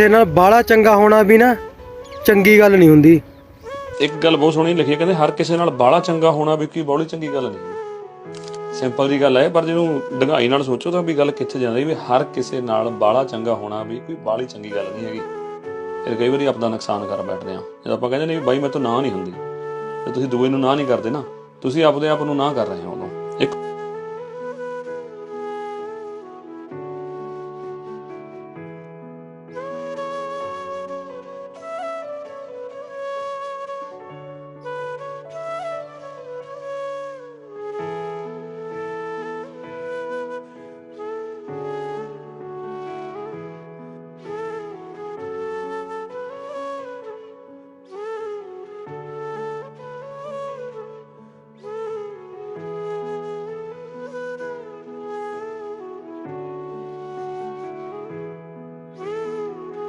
ਕਿਸੇ ਨਾਲ ਬਾਲਾ ਚੰਗਾ ਹੋਣਾ ਵੀ ਨਾ, ਚੰਗੀ ਗੱਲ ਨਹੀਂ ਹੁੰਦੀ। ਇੱਕ ਗੱਲ ਬਹੁਤ ਸੋਹਣੀ ਲਿਖੀ ਹੈ ਕਹਿੰਦੇ ਹਰ ਕਿਸੇ ਨਾਲ ਬਾਲਾ ਚੰਗਾ ਹੋਣਾ ਵੀ ਕੋਈ ਬੜੀ ਚੰਗੀ ਗੱਲ ਨਹੀਂ। ਸਿੰਪਲ ਜੀ ਗੱਲ ਹੈ, ਪਰ ਜਿਹਨੂੰ ਡੰਗਾਈ ਨਾਲ ਸੋਚੋ ਤਾਂ ਵੀ ਗੱਲ ਕਿੱਥੇ ਜਾਂਦੀ ਵੀ ਹਰ ਕਿਸੇ ਨਾਲ ਬਾਲਾ ਚੰਗਾ ਹੋਣਾ ਵੀ ਕੋਈ ਬਾਲੀ ਚੰਗੀ ਗੱਲ ਨਹੀਂ ਹੈਗੀ। ਫਿਰ ਕਈ ਵਾਰੀ ਆਪਣਾ ਨੁਕਸਾਨ ਕਰ ਬੈਠਦੇ ਆ ਜਦੋਂ ਆਪਾਂ ਕਹਿੰਦੇ ਨੇ ਬਾਈ ਮੈਂ ਤਾਂ ਨਾ ਨਹੀਂ ਹੁੰਦੀ, ਤੇ ਤੁਸੀਂ ਦੂਏ ਨੂੰ ਨਾ ਨਹੀਂ ਕਰਦੇ ਨਾ, ਤੁਸੀਂ ਆਪਦੇ ਆਪ ਨੂੰ ਨਾ ਕਰ ਰਹੇ ਹੋ ਉਦੋਂ। ਇੱਕ